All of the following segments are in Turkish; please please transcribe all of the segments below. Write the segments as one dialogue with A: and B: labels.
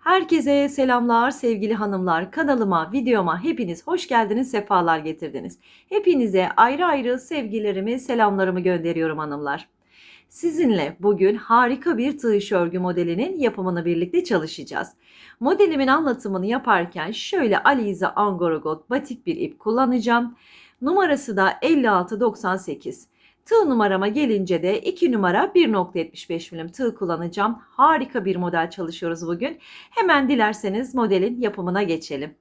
A: Herkese selamlar sevgili hanımlar. Kanalıma, videoma hepiniz hoş geldiniz, sefalar getirdiniz. Hepinize ayrı ayrı sevgilerimi, selamlarımı gönderiyorum hanımlar. Sizinle bugün harika bir tığ örgü modelinin yapımını birlikte çalışacağız. Modelimin anlatımını yaparken şöyle Alize Angorogot batik bir ip kullanacağım. Numarası da 5698. Tığ numarama gelince de 2 numara 1.75 milim tığ kullanacağım. Harika bir model çalışıyoruz bugün. Hemen dilerseniz modelin yapımına geçelim.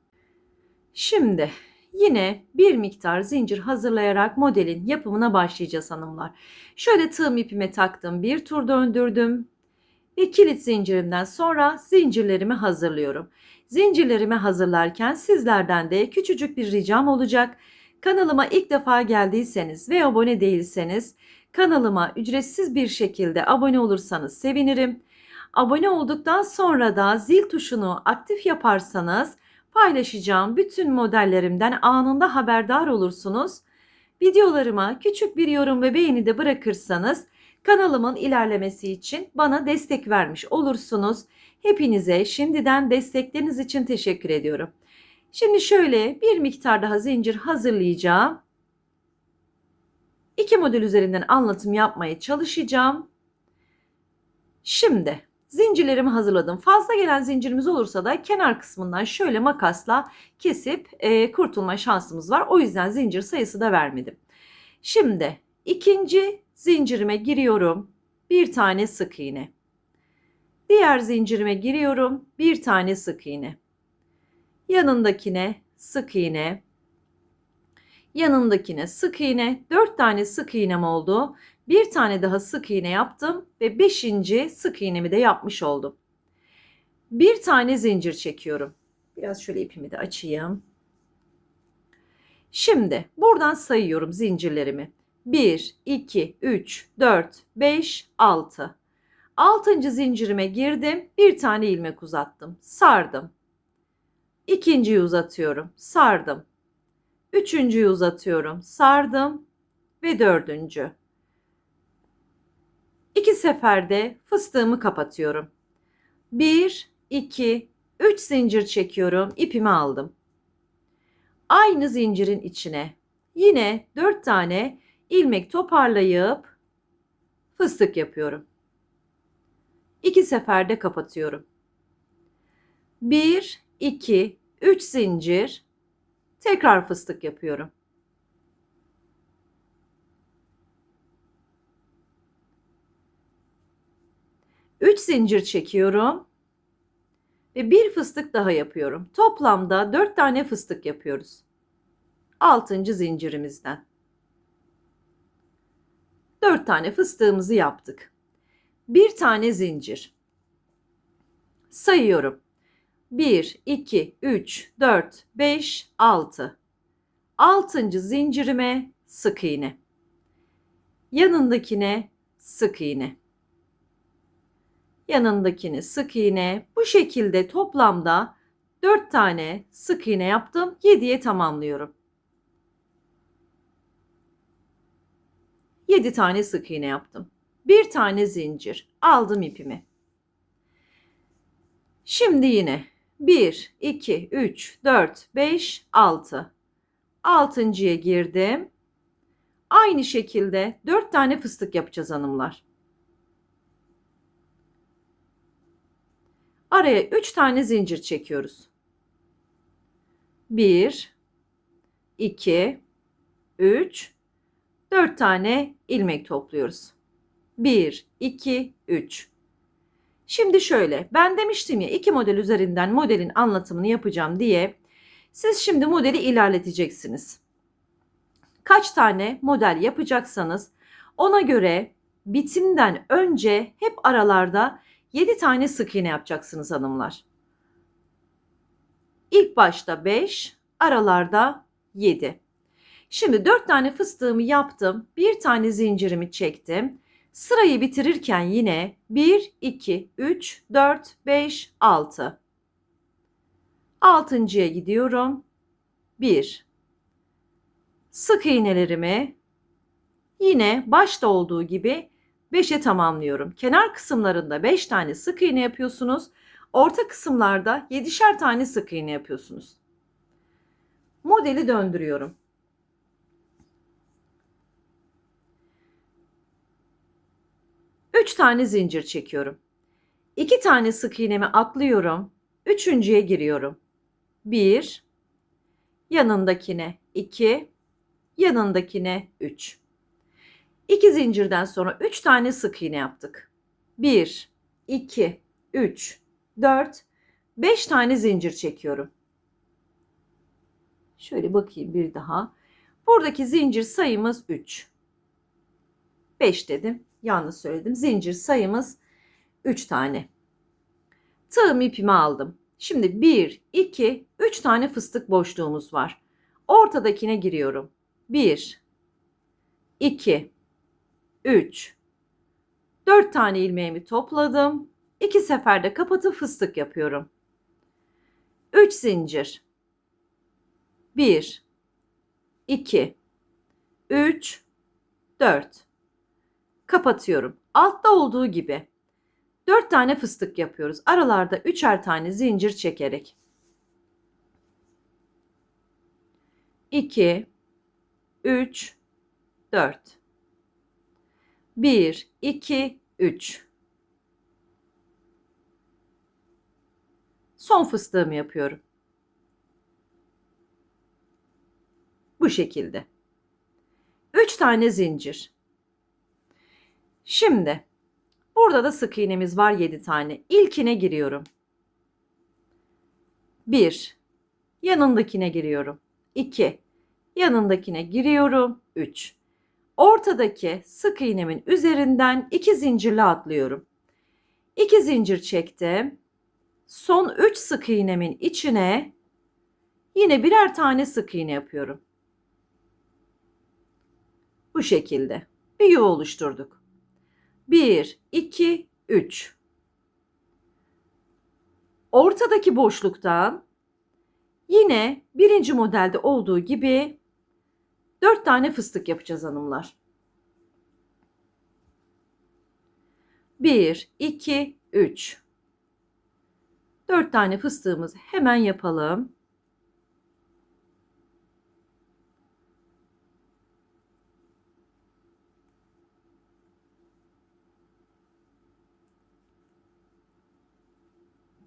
A: Şimdi yine bir miktar zincir hazırlayarak modelin yapımına başlayacağız hanımlar. Şöyle tığım ipime taktım, bir tur döndürdüm ve kilit zincirimden sonra zincirlerimi hazırlıyorum. Zincirlerimi hazırlarken sizlerden de küçücük bir ricam olacak. Kanalıma ilk defa geldiyseniz ve abone değilseniz kanalıma ücretsiz bir şekilde abone olursanız sevinirim. Abone olduktan sonra da zil tuşunu aktif yaparsanız paylaşacağım bütün modellerimden anında haberdar olursunuz. Videolarıma küçük bir yorum ve beğeni de bırakırsanız kanalımın ilerlemesi için bana destek vermiş olursunuz. Hepinize şimdiden destekleriniz için teşekkür ediyorum. Şimdi şöyle bir miktar daha zincir hazırlayacağım. İki model üzerinden anlatım yapmaya çalışacağım. Şimdi zincirlerimi hazırladım. Fazla gelen zincirimiz olursa da kenar kısmından şöyle makasla kesip e, kurtulma şansımız var. O yüzden zincir sayısı da vermedim. Şimdi ikinci zincirime giriyorum. Bir tane sık iğne. Diğer zincirime giriyorum. Bir tane sık iğne yanındakine sık iğne, yanındakine sık iğne, 4 tane sık iğnem oldu. Bir tane daha sık iğne yaptım ve 5. sık iğnemi de yapmış oldum. Bir tane zincir çekiyorum. Biraz şöyle ipimi de açayım. Şimdi buradan sayıyorum zincirlerimi. 1, 2, 3, 4, 5, 6. Altıncı zincirime girdim. Bir tane ilmek uzattım. Sardım. İkinciyi uzatıyorum. Sardım. Üçüncüyü uzatıyorum. Sardım. Ve dördüncü. İki seferde fıstığımı kapatıyorum. Bir, iki, üç zincir çekiyorum. İpimi aldım. Aynı zincirin içine yine dört tane ilmek toparlayıp fıstık yapıyorum. İki seferde kapatıyorum. Bir, 2, 3 zincir tekrar fıstık yapıyorum. Üç zincir çekiyorum ve bir fıstık daha yapıyorum. Toplamda dört tane fıstık yapıyoruz. Altıncı zincirimizden. Dört tane fıstığımızı yaptık. Bir tane zincir. Sayıyorum. 1, 2, 3, 4, 5, 6. Altıncı zincirime sık iğne. Yanındakine sık iğne. Yanındakini sık iğne. Bu şekilde toplamda 4 tane sık iğne yaptım. 7'ye tamamlıyorum. 7 tane sık iğne yaptım. Bir tane zincir. Aldım ipimi. Şimdi yine 1, 2, 3, 4, 5, 6. Altıncıya girdim. Aynı şekilde 4 tane fıstık yapacağız hanımlar. Araya 3 tane zincir çekiyoruz. 1, 2, 3, 4 tane ilmek topluyoruz. 1, 2, 3. Şimdi şöyle ben demiştim ya iki model üzerinden modelin anlatımını yapacağım diye siz şimdi modeli ilerleteceksiniz. Kaç tane model yapacaksanız ona göre bitimden önce hep aralarda 7 tane sık iğne yapacaksınız hanımlar. İlk başta 5, aralarda 7. Şimdi 4 tane fıstığımı yaptım. Bir tane zincirimi çektim. Sırayı bitirirken yine 1, 2, 3, 4, 5, 6. Altıncıya gidiyorum. 1. Sık iğnelerimi yine başta olduğu gibi 5'e tamamlıyorum. Kenar kısımlarında 5 tane sık iğne yapıyorsunuz. Orta kısımlarda 7'şer tane sık iğne yapıyorsunuz. Modeli döndürüyorum. Üç tane zincir çekiyorum. İki tane sık iğnemi atlıyorum. Üçüncüye giriyorum. Bir, yanındakine iki, yanındakine üç. İki zincirden sonra üç tane sık iğne yaptık. Bir, iki, üç, dört, beş tane zincir çekiyorum. Şöyle bakayım bir daha. Buradaki zincir sayımız 3. 5 dedim. Yanlış söyledim. Zincir sayımız 3 tane. Tığım ipimi aldım. Şimdi 1, 2, 3 tane fıstık boşluğumuz var. Ortadakine giriyorum. 1, 2, 3, 4 tane ilmeğimi topladım. 2 seferde kapatıp fıstık yapıyorum. 3 zincir. 1, 2, 3, 4. Kapatıyorum. Altta olduğu gibi 4 tane fıstık yapıyoruz. Aralarda 3'er tane zincir çekerek. 2, 3, 4. 1, 2, 3. Son fıstığımı yapıyorum. Bu şekilde. 3 tane zincir. Şimdi burada da sık iğnemiz var 7 tane. İlkine giriyorum. 1. Yanındakine giriyorum. 2. Yanındakine giriyorum. 3. Ortadaki sık iğnemin üzerinden 2 zincirle atlıyorum. 2 zincir çektim. Son 3 sık iğnemin içine yine birer tane sık iğne yapıyorum. Bu şekilde bir yuva oluşturduk. 1, 2, 3. Ortadaki boşluktan yine birinci modelde olduğu gibi 4 tane fıstık yapacağız hanımlar. 1, 2, 3. 4 tane fıstığımızı hemen yapalım.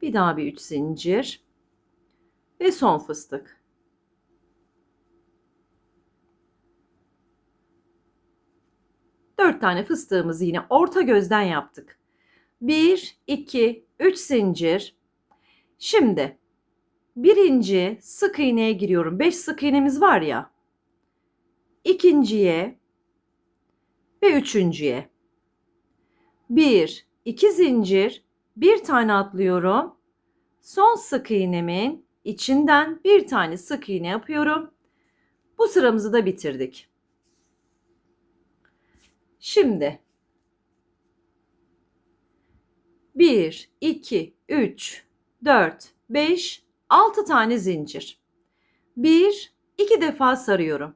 A: Bir daha bir 3 zincir. Ve son fıstık. Dört tane fıstığımızı yine orta gözden yaptık. 1, 2, 3 zincir. Şimdi birinci sık iğneye giriyorum. 5 sık iğnemiz var ya. İkinciye ve üçüncüye. 1, 2 zincir, bir tane atlıyorum. Son sık iğnemin içinden bir tane sık iğne yapıyorum. Bu sıramızı da bitirdik. Şimdi 1, 2, 3, 4, 5, 6 tane zincir. 1, 2 defa sarıyorum.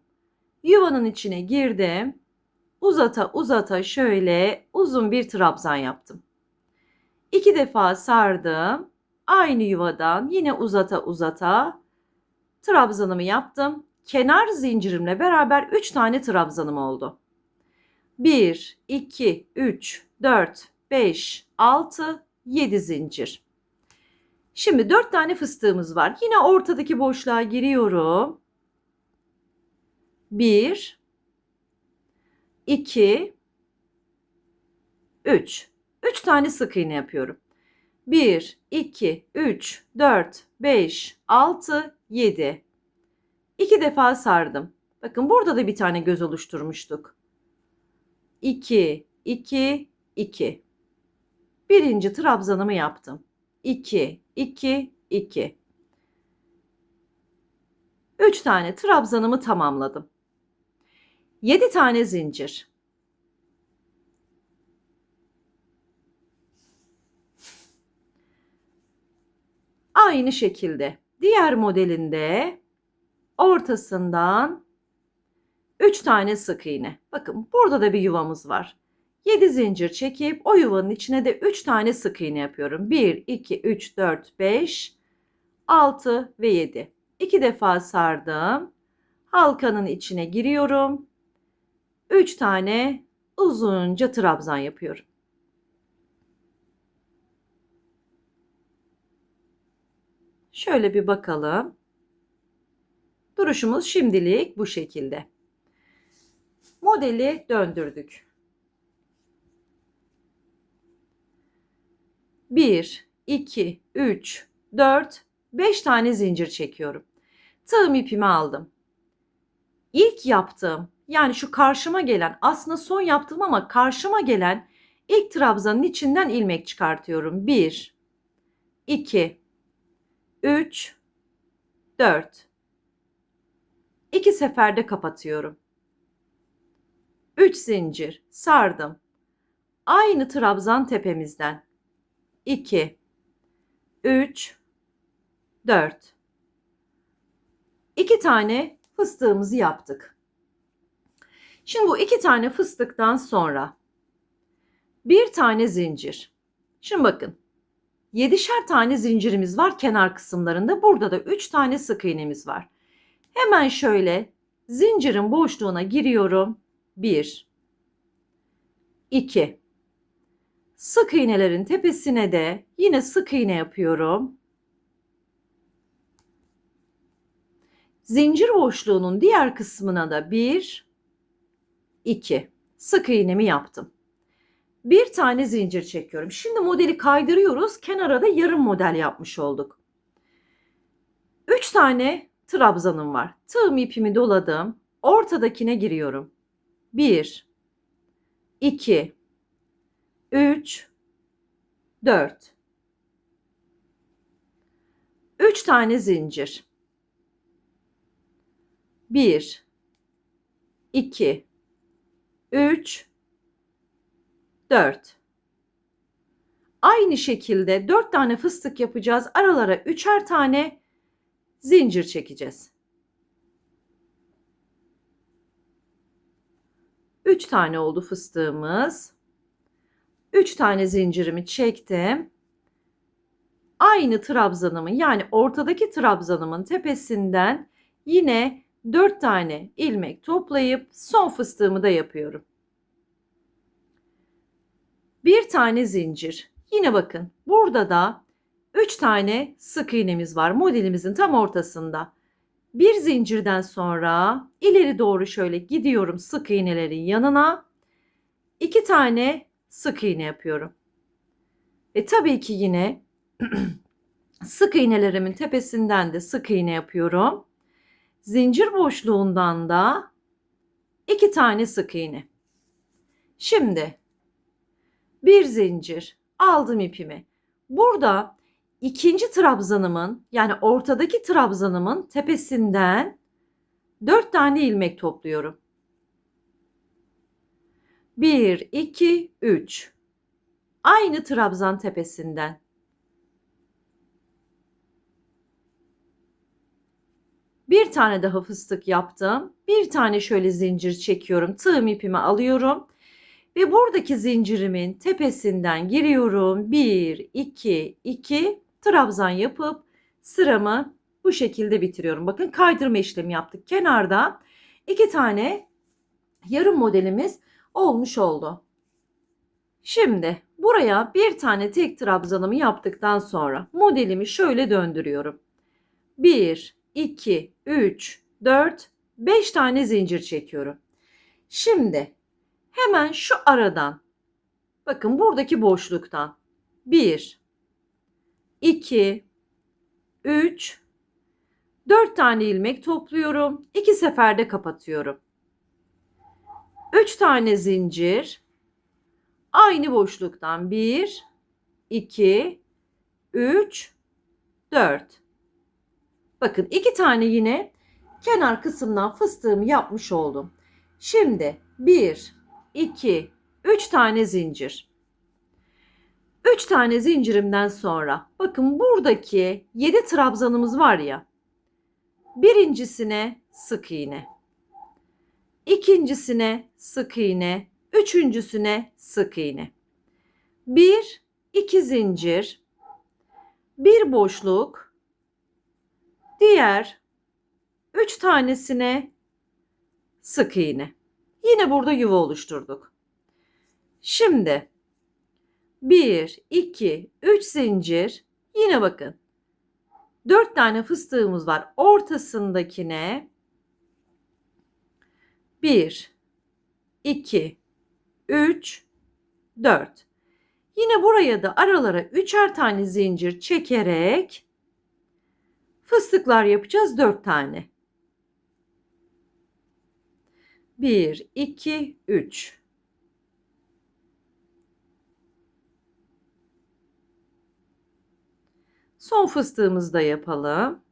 A: Yuvanın içine girdim. Uzata uzata şöyle uzun bir trabzan yaptım. İki defa sardım. Aynı yuvadan yine uzata uzata trabzanımı yaptım. Kenar zincirimle beraber 3 tane trabzanım oldu. 1, 2, 3, 4, 5, 6, 7 zincir. Şimdi 4 tane fıstığımız var. Yine ortadaki boşluğa giriyorum. 1, 2, 3. 3 tane sık iğne yapıyorum. 1, 2, 3, 4, 5, 6, 7. 2 defa sardım. Bakın burada da bir tane göz oluşturmuştuk. 2, 2, 2. Birinci trabzanımı yaptım. 2, 2, 2. 3 tane trabzanımı tamamladım. 7 tane zincir. Aynı şekilde diğer modelinde ortasından 3 tane sık iğne. Bakın burada da bir yuvamız var. 7 zincir çekip o yuvanın içine de 3 tane sık iğne yapıyorum. 1, 2, 3, 4, 5, 6 ve 7. 2 defa sardım. Halkanın içine giriyorum. 3 tane uzunca trabzan yapıyorum. Şöyle bir bakalım. Duruşumuz şimdilik bu şekilde. Modeli döndürdük. 1, 2, 3, 4, 5 tane zincir çekiyorum. Tığım ipimi aldım. İlk yaptığım yani şu karşıma gelen aslında son yaptığım ama karşıma gelen ilk trabzanın içinden ilmek çıkartıyorum. 1, 2, 3, 4. İki seferde kapatıyorum. 3 zincir sardım. Aynı trabzan tepemizden. 2 3 4 2 tane fıstığımızı yaptık. Şimdi bu iki tane fıstıktan sonra bir tane zincir. Şimdi bakın. 7'şer tane zincirimiz var kenar kısımlarında. Burada da 3 tane sık iğnemiz var. Hemen şöyle zincirin boşluğuna giriyorum. 1 2 Sık iğnelerin tepesine de yine sık iğne yapıyorum. Zincir boşluğunun diğer kısmına da 1 2 sık iğnemi yaptım. Bir tane zincir çekiyorum. Şimdi modeli kaydırıyoruz. Kenara da yarım model yapmış olduk. 3 tane trabzanım var. Tığım ipimi doladım. Ortadakine giriyorum. 1 2 3 4 3 tane zincir. 1 2 3 4 Aynı şekilde 4 tane fıstık yapacağız. Aralara üçer tane zincir çekeceğiz. 3 tane oldu fıstığımız. 3 tane zincirimi çektim. Aynı trabzanımın yani ortadaki trabzanımın tepesinden yine 4 tane ilmek toplayıp son fıstığımı da yapıyorum. Bir tane zincir. Yine bakın burada da 3 tane sık iğnemiz var modelimizin tam ortasında. Bir zincirden sonra ileri doğru şöyle gidiyorum sık iğnelerin yanına. 2 tane sık iğne yapıyorum. Ve tabii ki yine sık iğnelerimin tepesinden de sık iğne yapıyorum. Zincir boşluğundan da iki tane sık iğne. Şimdi bir zincir aldım ipimi. Burada ikinci trabzanımın yani ortadaki trabzanımın tepesinden dört tane ilmek topluyorum. 1, 2, 3. Aynı trabzan tepesinden. Bir tane daha fıstık yaptım. Bir tane şöyle zincir çekiyorum. Tığım ipimi alıyorum. Ve buradaki zincirimin tepesinden giriyorum. 1, 2, 2 trabzan yapıp sıramı bu şekilde bitiriyorum. Bakın kaydırma işlemi yaptık. Kenarda iki tane yarım modelimiz olmuş oldu. Şimdi buraya bir tane tek trabzanımı yaptıktan sonra modelimi şöyle döndürüyorum. 1, 2, 3, 4, 5 tane zincir çekiyorum. Şimdi hemen şu aradan bakın buradaki boşluktan 1, 2, 3, 4 tane ilmek topluyorum. 2 seferde kapatıyorum. 3 tane zincir. Aynı boşluktan 1, 2, 3, 4. Bakın iki tane yine kenar kısımdan fıstığımı yapmış oldum. Şimdi 1, 2, 3 tane zincir. 3 tane zincirimden sonra bakın buradaki 7 trabzanımız var ya. Birincisine sık iğne. İkincisine sık iğne, Üçüncüsüne sık iğne. Bir, iki zincir, bir boşluk, diğer üç tanesine sık iğne. Yine burada yuva oluşturduk. Şimdi 1, 2, 3 zincir. Yine bakın. 4 tane fıstığımız var. Ortasındakine 1, 2, 3, 4. Yine buraya da aralara üçer tane zincir çekerek fıstıklar yapacağız 4 tane. 1, 2, 3. Son fıstığımızı da yapalım.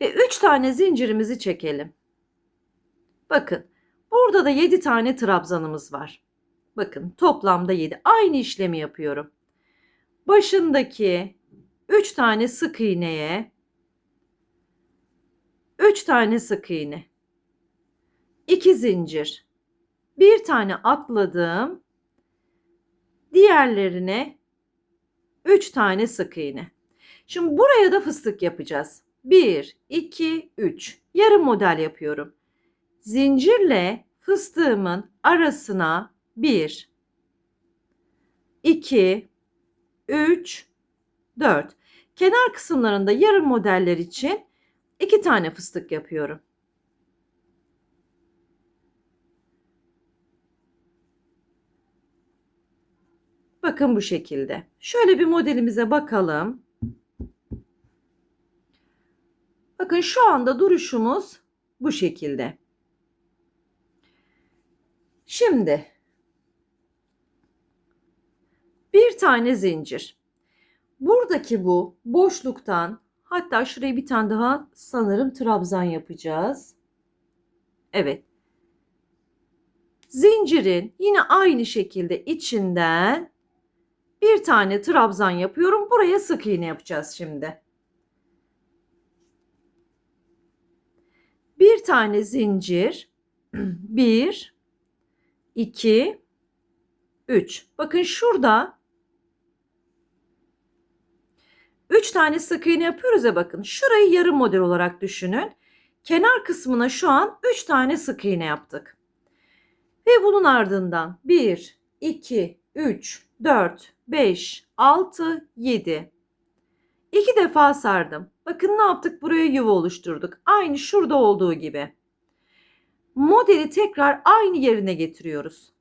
A: Ve 3 tane zincirimizi çekelim. Bakın burada da 7 tane trabzanımız var. Bakın toplamda 7. Aynı işlemi yapıyorum. Başındaki 3 tane sık iğneye 3 tane sık iğne. 2 zincir. Bir tane atladım. Diğerlerine 3 tane sık iğne. Şimdi buraya da fıstık yapacağız. 1, 2, 3. Yarım model yapıyorum. Zincirle fıstığımın arasına 1, 2, 3, 4. Kenar kısımlarında yarım modeller için 2 tane fıstık yapıyorum. Bakın bu şekilde. Şöyle bir modelimize bakalım. Bakın şu anda duruşumuz bu şekilde. Şimdi bir tane zincir. Buradaki bu boşluktan hatta şuraya bir tane daha sanırım trabzan yapacağız. Evet. Zincirin yine aynı şekilde içinden bir tane trabzan yapıyorum. Buraya sık iğne yapacağız şimdi. Bir tane zincir. Bir, iki, üç. Bakın şurada üç tane sık iğne yapıyoruz ya bakın. Şurayı yarım model olarak düşünün. Kenar kısmına şu an üç tane sık iğne yaptık. Ve bunun ardından bir, iki, üç, dört, 5, 6, 7. İki defa sardım. Bakın ne yaptık? Buraya yuva oluşturduk. Aynı şurada olduğu gibi. Modeli tekrar aynı yerine getiriyoruz.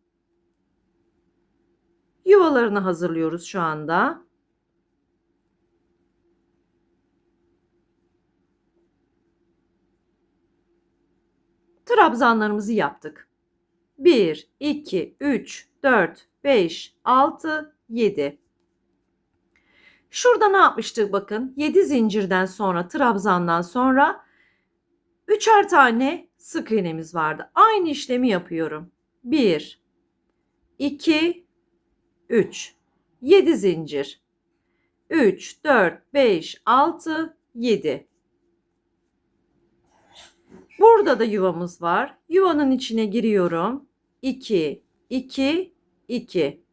A: Yuvalarını hazırlıyoruz şu anda. Trabzanlarımızı yaptık. 1, 2, 3, 4, 5, 6, 7. Şurada ne yapmıştık bakın. 7 zincirden sonra trabzandan sonra üçer tane sık iğnemiz vardı. Aynı işlemi yapıyorum. 1 2 3 7 zincir. 3 4 5 6 7 Burada da yuvamız var. Yuvanın içine giriyorum. 2 2 2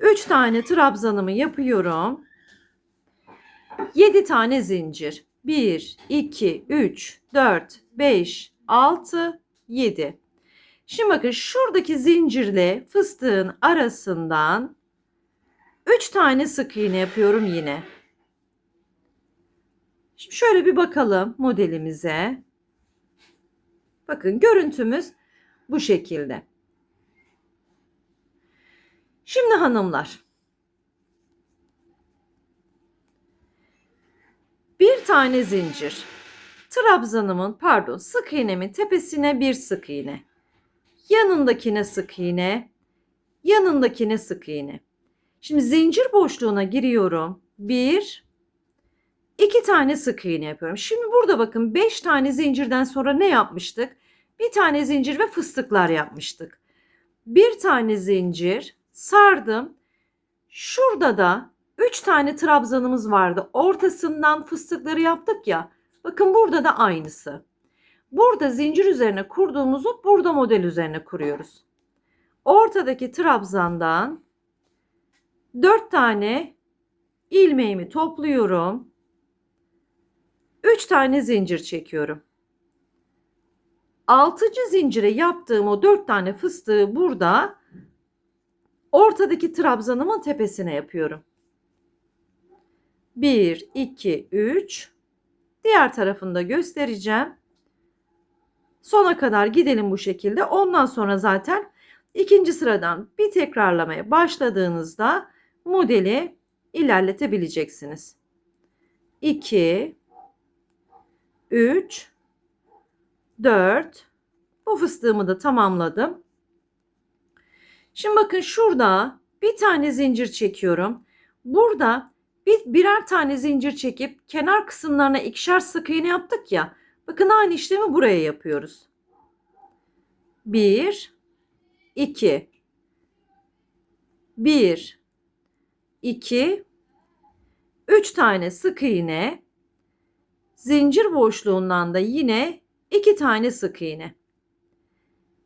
A: 3 tane trabzanımı yapıyorum. 7 tane zincir. 1, 2, 3, 4, 5, 6, 7. Şimdi bakın şuradaki zincirle fıstığın arasından 3 tane sık iğne yapıyorum yine. Şimdi şöyle bir bakalım modelimize. Bakın görüntümüz bu şekilde. Şimdi hanımlar. Bir tane zincir. Trabzanımın pardon sık iğnemin tepesine bir sık iğne. Yanındakine sık iğne. Yanındakine sık iğne. Şimdi zincir boşluğuna giriyorum. Bir, iki tane sık iğne yapıyorum. Şimdi burada bakın beş tane zincirden sonra ne yapmıştık? Bir tane zincir ve fıstıklar yapmıştık. Bir tane zincir, sardım. Şurada da 3 tane trabzanımız vardı. Ortasından fıstıkları yaptık ya. Bakın burada da aynısı. Burada zincir üzerine kurduğumuzu burada model üzerine kuruyoruz. Ortadaki trabzandan 4 tane ilmeğimi topluyorum. 3 tane zincir çekiyorum. 6. zincire yaptığım o 4 tane fıstığı burada ortadaki trabzanımın tepesine yapıyorum. 1 2 3 diğer tarafını da göstereceğim. Sona kadar gidelim bu şekilde. Ondan sonra zaten ikinci sıradan bir tekrarlamaya başladığınızda modeli ilerletebileceksiniz. 2 3 4 bu fıstığımı da tamamladım. Şimdi bakın şurada bir tane zincir çekiyorum. Burada bir, birer tane zincir çekip kenar kısımlarına ikişer sık iğne yaptık ya. Bakın aynı işlemi buraya yapıyoruz. 1 2 1 2 3 tane sık iğne zincir boşluğundan da yine 2 tane sık iğne.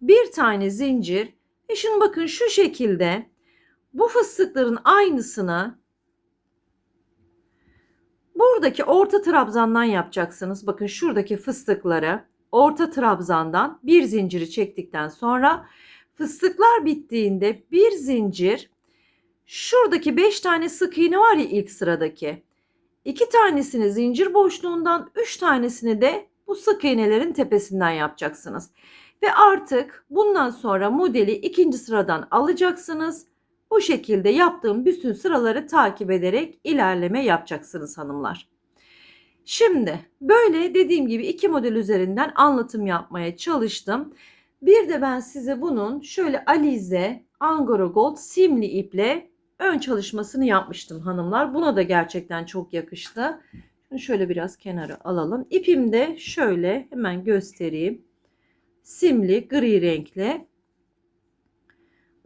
A: Bir tane zincir ve şimdi bakın şu şekilde bu fıstıkların aynısını buradaki orta trabzandan yapacaksınız. Bakın şuradaki fıstıkları orta trabzandan bir zinciri çektikten sonra fıstıklar bittiğinde bir zincir şuradaki 5 tane sık iğne var ya ilk sıradaki. 2 tanesini zincir boşluğundan 3 tanesini de bu sık iğnelerin tepesinden yapacaksınız. Ve artık bundan sonra modeli ikinci sıradan alacaksınız. Bu şekilde yaptığım bütün sıraları takip ederek ilerleme yapacaksınız hanımlar. Şimdi böyle dediğim gibi iki model üzerinden anlatım yapmaya çalıştım. Bir de ben size bunun şöyle alize Angora Gold simli iple ön çalışmasını yapmıştım hanımlar. Buna da gerçekten çok yakıştı. Şunu şöyle biraz kenara alalım. İpim de şöyle hemen göstereyim. Simli gri renkli.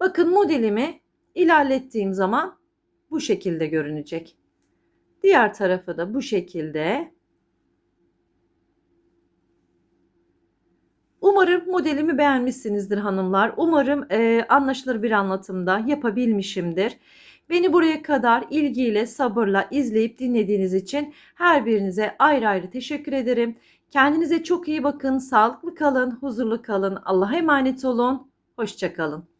A: Bakın modelimi ilerlettiğim zaman bu şekilde görünecek. Diğer tarafı da bu şekilde. Umarım modelimi beğenmişsinizdir hanımlar. Umarım e, anlaşılır bir anlatımda yapabilmişimdir. Beni buraya kadar ilgiyle, sabırla izleyip dinlediğiniz için her birinize ayrı ayrı teşekkür ederim. Kendinize çok iyi bakın, sağlıklı kalın, huzurlu kalın. Allah'a emanet olun. Hoşçakalın.